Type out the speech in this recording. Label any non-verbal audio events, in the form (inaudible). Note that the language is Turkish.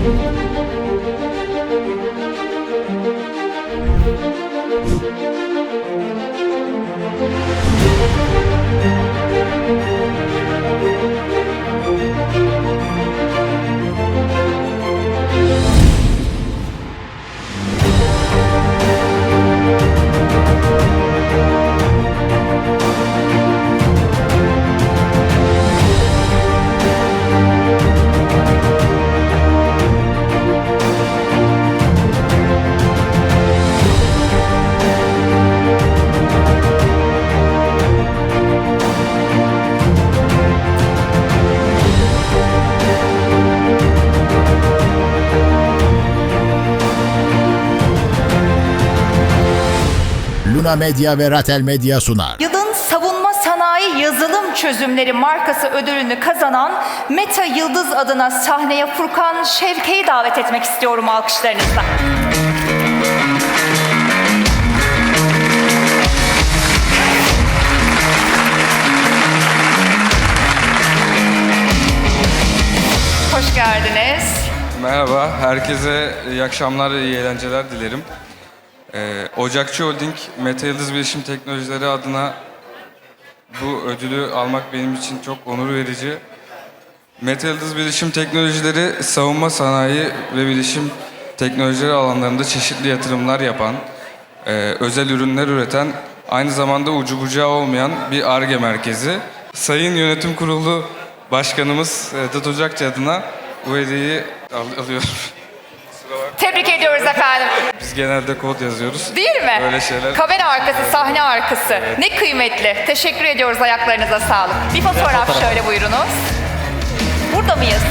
Thank you. Luna Medya ve Ratel Medya sunar. Yılın savunma sanayi yazılım çözümleri markası ödülünü kazanan Meta Yıldız adına sahneye Furkan Şevke'yi davet etmek istiyorum alkışlarınızla. Hoş geldiniz. Merhaba, herkese iyi akşamlar ve iyi eğlenceler dilerim. Ee, Ocakçı Holding, Meta Yıldız Bilişim Teknolojileri adına bu ödülü almak benim için çok onur verici. Meta Yıldız Bilişim Teknolojileri, savunma sanayi ve bilişim teknolojileri alanlarında çeşitli yatırımlar yapan, e, özel ürünler üreten, aynı zamanda ucu bucağı olmayan bir ARGE merkezi. Sayın Yönetim Kurulu Başkanımız Dıt Ocakçı adına bu hediyeyi al- alıyorum. (laughs) Tebrik ediyoruz efendim. Biz genelde kod yazıyoruz. Değil mi? Öyle şeyler. Kamera arkası, sahne arkası. Ne kıymetli. Teşekkür ediyoruz ayaklarınıza sağlık. Bir fotoğraf şöyle buyurunuz. Burada mıyız?